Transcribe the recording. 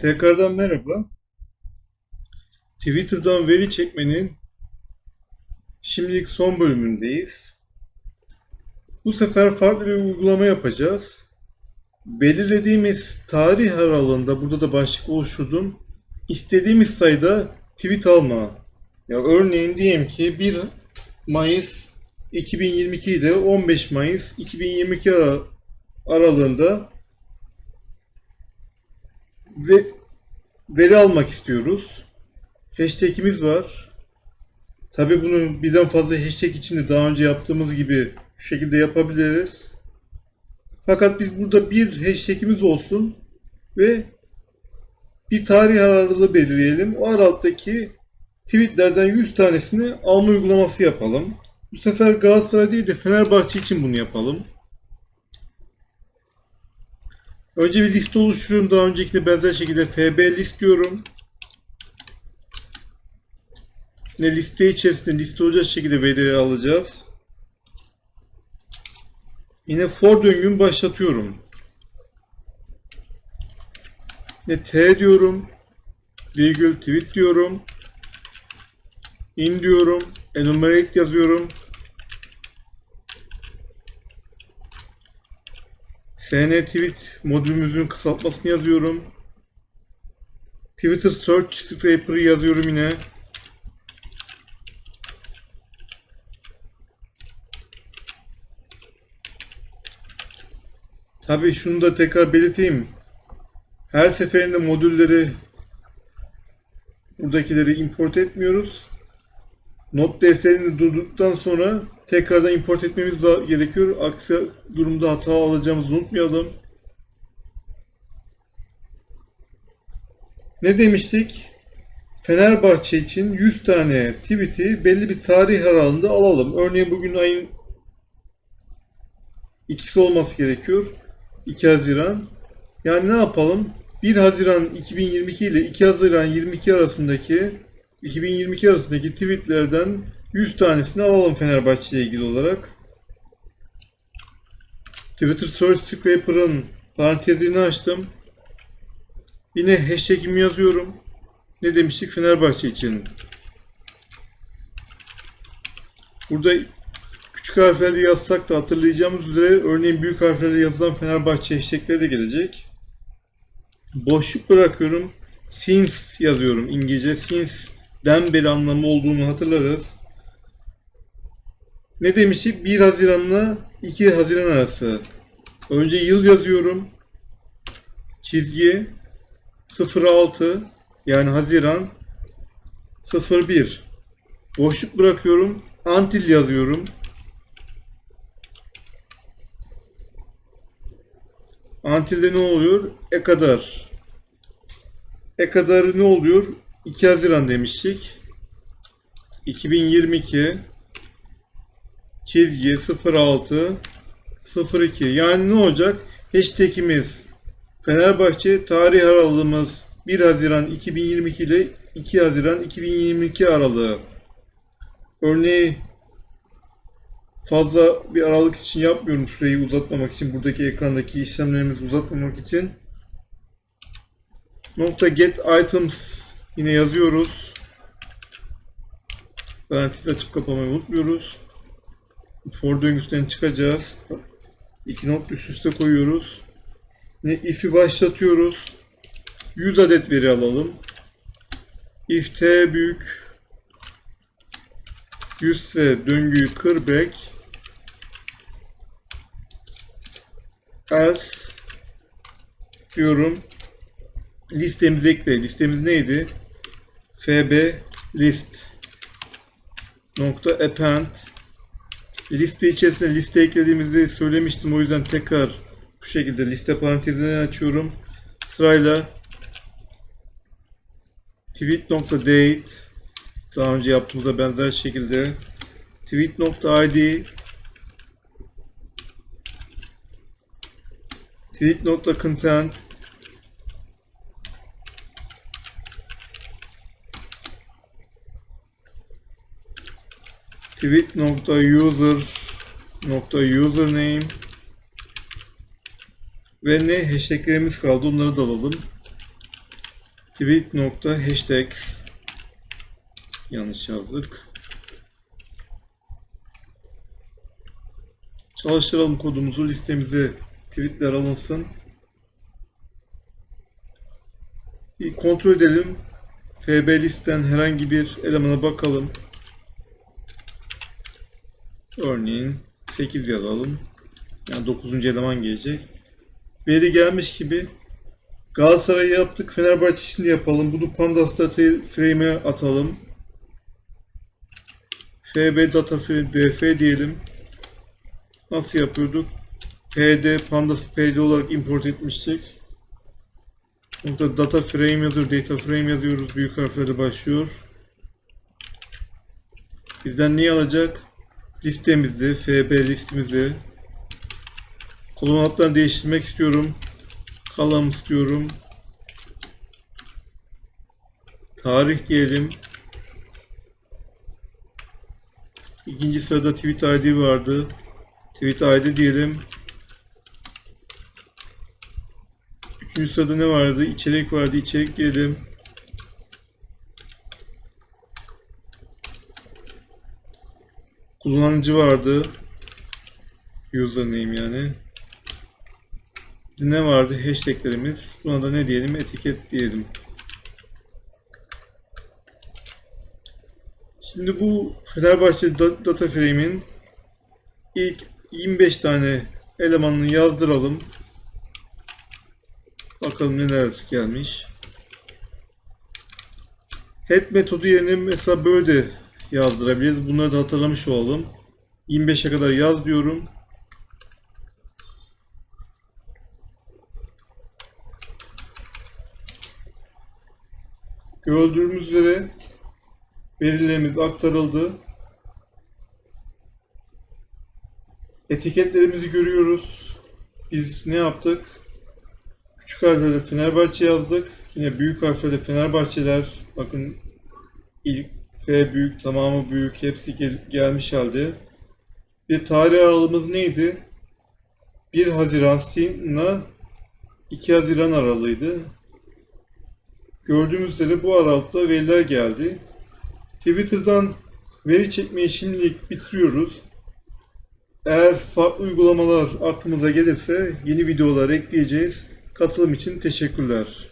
Tekrardan merhaba. Twitter'dan veri çekmenin şimdilik son bölümündeyiz. Bu sefer farklı bir uygulama yapacağız. Belirlediğimiz tarih aralığında burada da başlık oluşturdum. İstediğimiz sayıda tweet alma. Ya örneğin diyelim ki 1 Mayıs 2022 ile 15 Mayıs 2022 ara- aralığında ve veri almak istiyoruz. Hashtag'imiz var. Tabi bunu birden fazla hashtag için de daha önce yaptığımız gibi şu şekilde yapabiliriz. Fakat biz burada bir hashtag'imiz olsun ve bir tarih aralığı belirleyelim. O aralıktaki tweetlerden 100 tanesini alma uygulaması yapalım. Bu sefer Galatasaray değil de Fenerbahçe için bunu yapalım. Önce bir liste oluşturuyorum. Daha öncekine benzer şekilde FB list diyorum. Ne liste içerisinde liste olacak şekilde verileri alacağız. Yine for döngümü başlatıyorum. Ne t diyorum. Virgül tweet diyorum. In diyorum. Enumerate yazıyorum. SN tweet modülümüzün kısaltmasını yazıyorum. Twitter search scraper'ı yazıyorum yine. Tabii şunu da tekrar belirteyim. Her seferinde modülleri buradakileri import etmiyoruz. Not defterini durduktan sonra tekrardan import etmemiz gerekiyor. Aksi durumda hata alacağımızı unutmayalım. Ne demiştik? Fenerbahçe için 100 tane tweet'i belli bir tarih aralığında alalım. Örneğin bugün ayın ikisi olması gerekiyor. 2 Haziran. Yani ne yapalım? 1 Haziran 2022 ile 2 Haziran 22 arasındaki 2022 arasındaki tweetlerden 100 tanesini alalım Fenerbahçe ile ilgili olarak. Twitter Search Scraper'ın parantezini açtım. Yine hashtag'imi yazıyorum. Ne demiştik Fenerbahçe için? Burada küçük harflerle yazsak da hatırlayacağımız üzere örneğin büyük harflerle yazılan Fenerbahçe hashtagleri de gelecek. Boşluk bırakıyorum. Since yazıyorum İngilizce. Since'den beri anlamı olduğunu hatırlarız. Ne demiştik? 1 Haziran'la 2 Haziran arası. Önce yıl yazıyorum. Çizgi 06 yani Haziran 01. Boşluk bırakıyorum. Until yazıyorum. Until'de ne oluyor? E kadar. E kadar ne oluyor? 2 Haziran demiştik. 2022 çizgi 06 02 yani ne olacak? Hashtag'imiz Fenerbahçe tarih aralığımız 1 Haziran 2022 ile 2 Haziran 2022 aralığı. Örneği fazla bir aralık için yapmıyorum süreyi uzatmamak için buradaki ekrandaki işlemlerimizi uzatmamak için. Nokta get items yine yazıyoruz. Parantez açıp kapamayı unutmuyoruz. For döngüsünden çıkacağız. İki not üst üste koyuyoruz. Yine if'i başlatıyoruz. 100 adet veri alalım. If t büyük 100 ise döngüyü kır break else diyorum. Listemizi ekle. Listemiz neydi? Fb list nokta append liste içerisine liste eklediğimizde söylemiştim o yüzden tekrar bu şekilde liste parantezini açıyorum. Sırayla tweet.date daha önce yaptığımızda benzer şekilde tweet.id tweet.content tweet.user.username ve ne hashtaglerimiz kaldı onları da alalım. tweet nokta hashtags yanlış yazdık. Çalıştıralım kodumuzu listemize tweetler alınsın. Bir kontrol edelim. FB listen herhangi bir elemana bakalım. Örneğin 8 yazalım. Yani 9. eleman gelecek. Veri gelmiş gibi. Galatasaray'ı yaptık. Fenerbahçe için de yapalım. Bunu Pandas data frame'e atalım. FB data frame df diyelim. Nasıl yapıyorduk? pd pandas pd olarak import etmiştik. Burada data frame yazıyor, data frame yazıyoruz. Büyük harfleri başlıyor. Bizden neyi alacak? Listemizi, fb listemizi. Kolon değiştirmek istiyorum. Kalam istiyorum. Tarih diyelim. İkinci sırada tweet ID vardı. Tweet ID diyelim. Üçüncü sırada ne vardı? İçerik vardı. İçerik diyelim. Kullanıcı vardı. Username yani. Ne vardı? Hashtaglerimiz. Buna da ne diyelim? Etiket diyelim. Şimdi bu Fenerbahçe da- data frame'in ilk 25 tane elemanını yazdıralım. Bakalım neler gelmiş. Head metodu yerine mesela böyle yazdırabiliriz. Bunları da hatırlamış olalım. 25'e kadar yaz diyorum. Gördüğümüz üzere verilerimiz aktarıldı. Etiketlerimizi görüyoruz. Biz ne yaptık? Küçük harflerle Fenerbahçe yazdık. Yine büyük harflerle Fenerbahçeler. Bakın ilk F büyük, tamamı büyük, hepsi gel- gelmiş halde. Ve tarih aralığımız neydi? 1 Haziran ile 2 Haziran aralığıydı. Gördüğümüz üzere bu aralıkta veriler geldi. Twitter'dan veri çekmeyi şimdilik bitiriyoruz. Eğer farklı uygulamalar aklımıza gelirse yeni videolar ekleyeceğiz. Katılım için teşekkürler.